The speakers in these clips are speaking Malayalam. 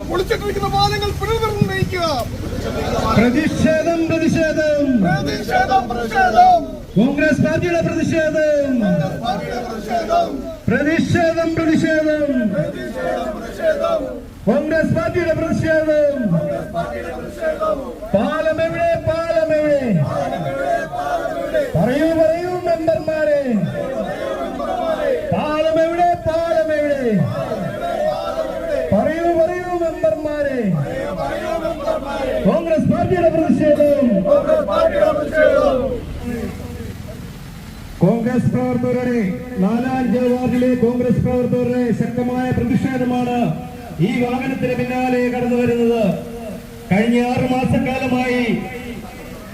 പൊളിച്ചിട്ടിരിക്കുന്ന പാലങ്ങൾ പുനർനിർണയിക്കുക പ്രതിഷേധം പ്രതിഷേധം. പ്രതിഷേധം പ്രതിഷേധം. കോൺഗ്രസ് പാർട്ടിയുടെ പ്രതിഷേധം. പ്രതിഷേധം. പ്രതിഷേധം. കോൺഗ്രസ് പാർട്ടിയുടെ പ്രതിഷേധം. പാലം എവിടെ പാലം എവിടെ പറയൂ പറയൂ മെമ്പർമാരെ പാലം എവിടെ പാലം എവിടെ പറയൂ പറയൂ മെമ്പർമാരെ കോൺഗ്രസ് പാർട്ടിയുടെ പ്രതിഷേധം. കോൺഗ്രസ് പ്രവർത്തകരുടെ നാലാഞ്ച് വാർഡിലെ കോൺഗ്രസ് പ്രവർത്തകരുടെ ശക്തമായ പ്രതിഷേധമാണ് ഈ വാഹനത്തിന് പിന്നാലെ കടന്നു വരുന്നത്. കഴിഞ്ഞ ആറു മാസക്കാലമായി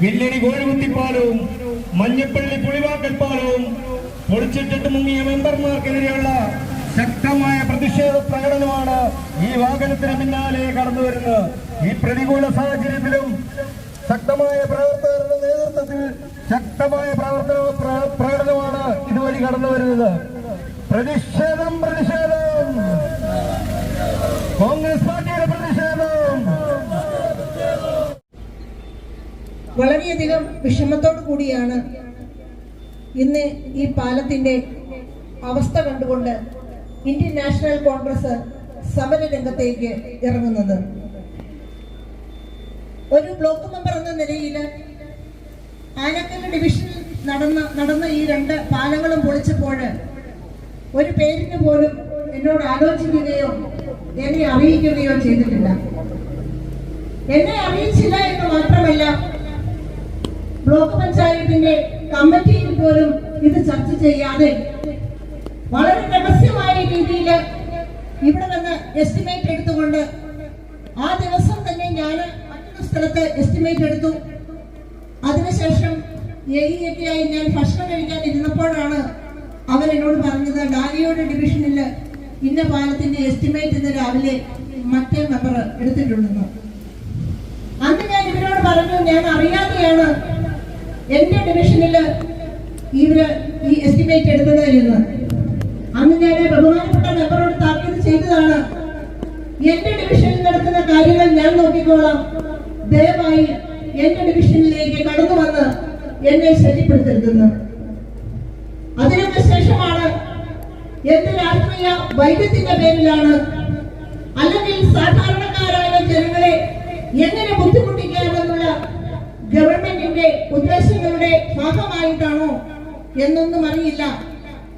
വില്ലണി കോഴിമുത്തിപ്പാലവും മഞ്ഞപ്പള്ളി പുളിവാക്കൽ പാലവും പൊളിച്ചിട്ടിട്ട് മുങ്ങിയ മെമ്പർമാർക്കെതിരെയുള്ള ശക്തമായ പ്രതിഷേധ പ്രകടനമാണ് ഈ വാഹനത്തിന് പിന്നാലെ കടന്നു വരുന്നത്. ഈ പ്രതികൂല സാഹചര്യത്തിലും ശക്തമായ പ്രവർത്തകരുടെ നേതൃത്വത്തിൽ ശക്തമായ പ്രവർത്തന പ്രകടനമാണ് ഇതുവഴി കടന്നു വരുന്നത്. പ്രതിഷേധം പ്രതിഷേധം. കോൺഗ്രസ് പാർട്ടിയുടെ പ്രതിഷേധം. വളരെയധികം വിഷമത്തോടു കൂടിയാണ് ഇന്ന് ഈ പാലത്തിന്റെ അവസ്ഥ കണ്ടുകൊണ്ട് ഇന്ത്യൻ നാഷണൽ കോൺഗ്രസ് സമര രംഗത്തേക്ക് ഇറങ്ങുന്നത്. ഒരു ബ്ലോക്ക് മെമ്പർ എന്ന നിലയിൽ ആനക്കല്ല് ഡിവിഷനിൽ നടന്ന നടന്ന ഈ രണ്ട് പാലങ്ങളും പൊളിച്ചപ്പോൾ ഒരു പേരിന് പോലും എന്നോട് ആലോചിക്കുകയോ എന്നെ അറിയിക്കുകയോ ചെയ്തിട്ടില്ല. എന്നെ അറിയിച്ചില്ല എന്ന് മാത്രമല്ല ബ്ലോക്ക് പഞ്ചായത്തിന്റെ കമ്മിറ്റിയിൽ പോലും ഇത് ചർച്ച ചെയ്യാതെ വളരെ രീതിയിൽ ഇവിടെ വന്ന് എസ്റ്റിമേറ്റ് എടുത്തുകൊണ്ട് ആ ദിവസം തന്നെ ഞാൻ മറ്റൊരു സ്ഥലത്ത് എസ്റ്റിമേറ്റ് എടുത്തു. അതിനുശേഷം ഏകീയത്തിയായി ഞാൻ ഭക്ഷണം കഴിക്കാൻ ഇരുന്നപ്പോഴാണ് അവരെന്നോട് പറഞ്ഞത് ഡാലിയോട് ഡിവിഷനിൽ ഇന്ന പാലത്തിന്റെ എസ്റ്റിമേറ്റ് ഇന്ന് രാവിലെ മറ്റേ മെമ്പർ എടുത്തിട്ടുണ്ടെന്ന്. അന്ന് ഞാൻ ഇവരോട് പറഞ്ഞു ഞാൻ അറിയാതെയാണ് എന്റെ ഡിവിഷനിൽ ഇവർ ഈ എസ്റ്റിമേറ്റ് എടുത്തത് എന്ന്. അന്ന് ഞാൻ മെമ്പറോട് താക്കീത് എന്റെ ഡിവിഷനിൽ നടക്കുന്ന കാര്യങ്ങൾ ഞാൻ നോക്കിക്കോളാം. ദയവായി എന്റെ ഡിവിഷനിലേക്ക് കടന്നു വന്ന് എന്നെ ശല്യപ്പെടുത്തരുതെന്ന്. അതിനൊക്കെ ശേഷമാണ് എന്റെ രാഷ്ട്രീയ വൈദ്യത്തിന്റെ പേരിലാണ് അല്ലെങ്കിൽ സാധാരണക്കാരായ ജനങ്ങളെ എങ്ങനെ ബുദ്ധിമുട്ടിക്കാമെന്നുള്ള ഗവൺമെന്റിന്റെ ഉദ്ദേശങ്ങളുടെ ഭാഗമായിട്ടാണോ എന്നൊന്നും അറിയില്ല.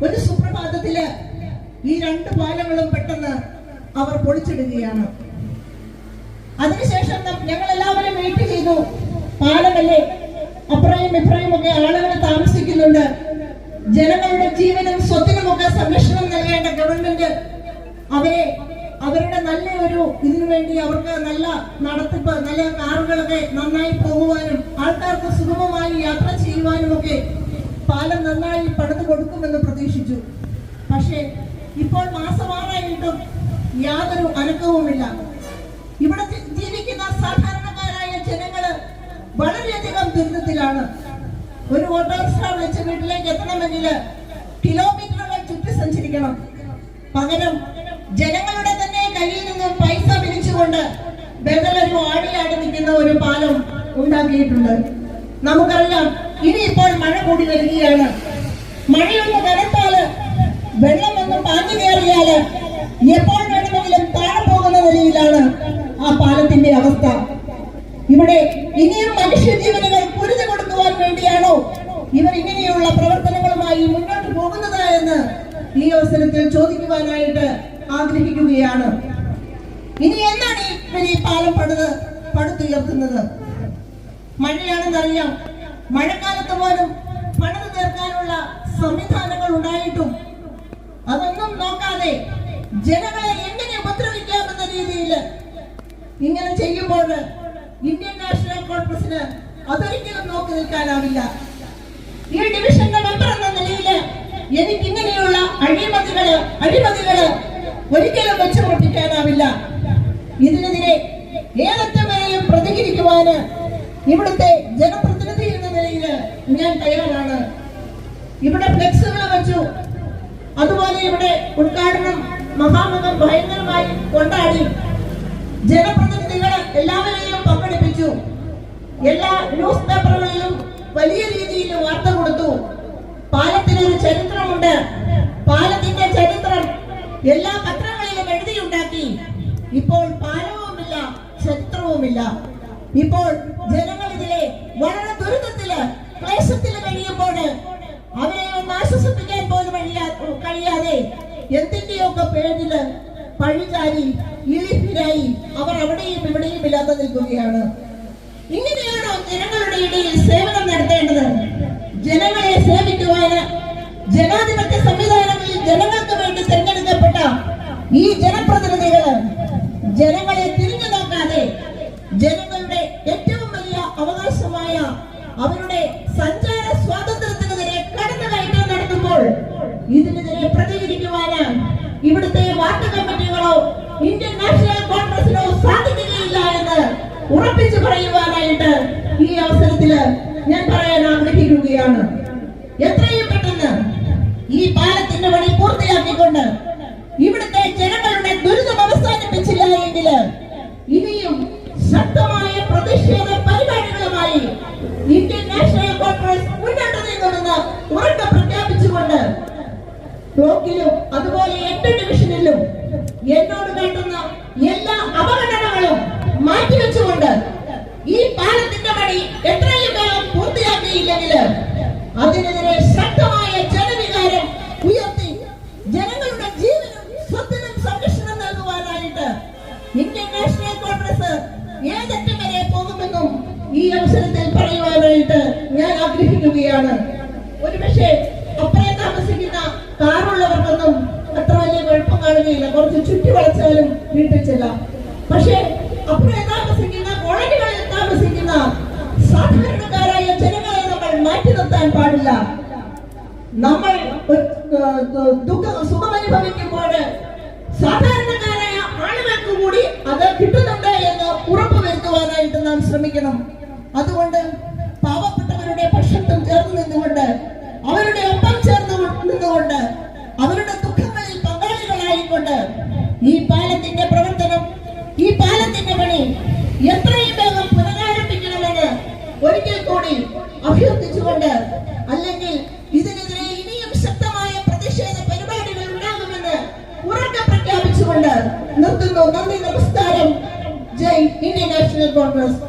ഒരു സുപ്രഭാതത്തിൽ ഈ രണ്ട് പാലങ്ങളും പെട്ടെന്ന് അവർ പൊളിച്ചിടുകയാണ്. അതിനുശേഷം ഞങ്ങൾ എല്ലാവരും വെയിറ്റ് ചെയ്തു. പാലമല്ലേ? അപ്പുറയും ഇപ്പുറയും ഒക്കെ ആളുകൾ താമസിക്കുന്നുണ്ട്. ജനങ്ങളുടെ ജീവനും സ്വത്തിനും ഒക്കെ സംരക്ഷണം നൽകേണ്ട ഗവൺമെന്റ് അവരെ അവരുടെ നല്ല ഒരു ഇതിനു വേണ്ടി അവർക്ക് നല്ല നടത്തിപ്പ് നല്ല കാറുകളൊക്കെ നന്നായി പോകുവാനും ആൾക്കാർക്ക് സുഗമമായി യാത്ര ചെയ്യുവാനും ഒക്കെ പാലം നന്നായി പണിത് കൊടുക്കുമെന്ന് പ്രതീക്ഷിച്ചു. പക്ഷേ ഇപ്പോൾ മാസമാറായിട്ടും യാതൊരു അനക്കവുമില്ല. ഇവിടെ ജീവിക്കുന്ന സാധാരണക്കാരായ ജനങ്ങൾ വളരെയധികം ദുരിതത്തിലാണ്. ഒരു ഓട്ടോറിക്ഷ വിളിച്ച് വീട്ടിലേക്ക് എത്തണമെങ്കിൽ കിലോമീറ്ററുകൾ ചുറ്റി സഞ്ചരിക്കണം. പകരം ജനങ്ങളുടെ തന്നെ കയ്യിൽ നിന്ന് പൈസ പിരിച്ചുകൊണ്ട് ബദലൊരു ആടിയാടി നിൽക്കുന്ന ഒരു പാലം ഉണ്ടാക്കിയിട്ടുണ്ട്. നമുക്കറിയാം ഇനി ഇപ്പോൾ മഴ കൂടി വരികയാണ്. മഴയൊന്ന് വെള്ളം വന്ന് പാഞ്ഞു കയറിയാൽ എപ്പോൾ വേണമെങ്കിലും താഴെ പോകുന്ന നിലയിലാണ് ആ പാലത്തിന്റെ അവസ്ഥ. ഇവിടെ ഇനിയും മനുഷ്യജീവനുകൾ കുരുതി കൊടുക്കുവാൻ വേണ്ടിയാണോ ഇവർ ഇങ്ങനെയുള്ള പ്രവർത്തനങ്ങളുമായി മുന്നോട്ട് പോകുന്നത് എന്ന് ഈ അവസരത്തിൽ ചോദിക്കുവാനായിട്ട് ആഗ്രഹിക്കുകയാണ്. ഇനി എന്നാണ് ഇവർ ഈ പാലം പടുത് പടുത്തുയർത്തുന്നത് മഴയാണെന്നറിയാം. മഴക്കാലത്ത് പോലും പണിത് തീർക്കാനുള്ള സംവിധാനങ്ങൾ ജനങ്ങളെ എങ്ങനെ ഉപദ്രവിക്കാമെന്ന രീതിയിൽ ഇങ്ങനെ ചെയ്യുമ്പോൾ ഇന്ത്യൻ നാഷണൽ കോൺഗ്രസിന് അതൊരിക്കലും നോക്കി നിൽക്കാനാവില്ല. ഈ ഡിവിഷന്റെ മെമ്പർ എന്ന നിലയിൽ എനിക്ക് ഇങ്ങനെയുള്ള അഴിമതികൾ അഴിമതികൾ ഒരിക്കലും വെച്ചു പൊട്ടിക്കാനാവില്ല ഇതിനെതിരെ ഏതൊക്കെ വരെയും പ്രതികരിക്കുവാന് ഇവിടുത്തെ ജനപ്രതിനിധി എന്ന നിലയിൽ ഞാൻ തയ്യാറാണ്. ഇവിടെ ഫ്ലെക്സുകൾ വെച്ചു. അതുപോലെ ഇവിടെ ഉദ്ഘാടനം മഹാമകം ഭയങ്കരമായി കൊണ്ടാടി. ജനപ്രതിനിധികൾ എല്ലാവരെയും പങ്കെടുപ്പിച്ചു. എല്ലാ ന്യൂസ് പേപ്പറുകളിലും വലിയ രീതിയിൽ വാർത്ത കൊടുത്തു. പാലത്തിന് ഒരു ചരിത്രമുണ്ട്. പാലത്തിന്റെ ചരിത്രം എല്ലാ പത്രങ്ങളിലും എഴുതിയുണ്ടാക്കി. ഇപ്പോൾ പാലവുമില്ല ചരിത്രവുമില്ല. ഇപ്പോൾ ജനങ്ങൾ ഇതിലെ വളരെ ദുരിതത്തിൽ ക്ലേശത്തിൽ കഴിയുമ്പോൾ അവരെ ഒന്ന് ആശ്വസിപ്പിക്കാൻ പോലും കഴിയാതെ എന്തിന്റെയൊക്കെ പേരിൽ പഴിചാരി ഇളിപ്പിരായി അവർ അവിടെയും ഇവിടെയും ഇല്ലാതെ നിൽക്കുകയാണ്. ഇങ്ങനെയാണോ ജനങ്ങളുടെ ഇടയിൽ സേവനം നടത്തേണ്ടത്? ജനങ്ങളെ സേവിക്കുവാന് ജനാധിപത്യ സംവിധാനങ്ങളിൽ ജനങ്ങൾക്ക് വേണ്ടി തിരഞ്ഞെടുക്കപ്പെട്ട ഈ ജനപ്രതിനിധികൾ ജനങ്ങളെ ഇതിനെതിരെ പ്രതികരിക്കുവാന് ഇവിടുത്തെ വാർഡ് കമ്മിറ്റികളോ ഇന്ത്യൻ നാഷണൽ കോൺഗ്രസിനോ സാധിക്കുകയില്ല എന്ന് ഉറപ്പിച്ചു പറയുവാനായിട്ട് ഈ അവസരത്തിൽ ഞാൻ പറയാൻ ആഗ്രഹിക്കുകയാണ്. എത്രയും പെട്ടെന്ന് ഈ പാലത്തിന്റെ പണി പൂർത്തിയാക്കിക്കൊണ്ട് ഇവിടുത്തെ ജനങ്ങളുടെ ദുരിതം അവസാനിപ്പിച്ചില്ല എങ്കിൽ ഇനിയും ശക്തമായ പ്രതിഷേധ പരിപാടികളുമായി ഇന്ത്യൻ നാഷണൽ ബ്ലോക്കിലും അതുപോലെ എട്ട് ഡിവിഷനിലും എന്നോട് കാട്ടുന്ന എല്ലാ അപകടങ്ങളും മാറ്റിവെച്ചുകൊണ്ട് ഈ പാലത്തിന്റെ പണി എത്രയും വേഗം പൂർത്തിയാക്കിയില്ലെങ്കിൽ അതിനെതിരെ ശക്തമായ ജനവികാരം ഉയർത്തി ജനങ്ങളുടെ ജീവനും സ്വത്തിനും സംരക്ഷണം നൽകുവാനായിട്ട് ഇന്ത്യൻ നാഷണൽ കോൺഗ്രസ് ഏതറ്റം വരെ പോകുമെന്നും ഈ അവസരത്തിൽ പറയുവാനായിട്ട് ഞാൻ ആഗ്രഹിക്കുകയാണ്. ഒരുപക്ഷെ കാറുള്ളവർക്കൊന്നും അത്ര വലിയ കുഴപ്പം കാണുകയില്ല. കുറച്ച് ചുറ്റി വളച്ചാലും വീട്ടിൽ ചെല്ലാം. പക്ഷേ അപ്പുറം താമസിക്കുന്ന കോളനികളിൽ താമസിക്കുന്ന സാധാരണക്കാരായ ജനങ്ങളെ നമ്മൾ മാറ്റി നിർത്താൻ പാടില്ല. നമ്മൾ ദുഃഖം സുഖമനുഭവിക്കുമ്പോൾ സാധാരണക്കാരായ ആളുകൾക്ക് കൂടി അത് കിട്ടുന്നുണ്ട് എന്ന് ഉറപ്പുവരുത്തുവാനായിട്ട് നാം ശ്രമിക്കണം. അതുകൊണ്ട് ഒരിക്കൽ കൂടി അഭ്യർത്ഥിച്ചുകൊണ്ട് അല്ലെങ്കിൽ ഇതിനെതിരെ ഇനിയും ശക്തമായ പ്രതിഷേധ പരിപാടികൾ ഉണ്ടാകുമെന്ന് ഉറക്കെ പ്രഖ്യാപിച്ചുകൊണ്ട് നിർത്തുന്നു. നന്ദി നമസ്കാരം. ജയ് ഇന്ത്യൻ നാഷണൽ കോൺഗ്രസ്.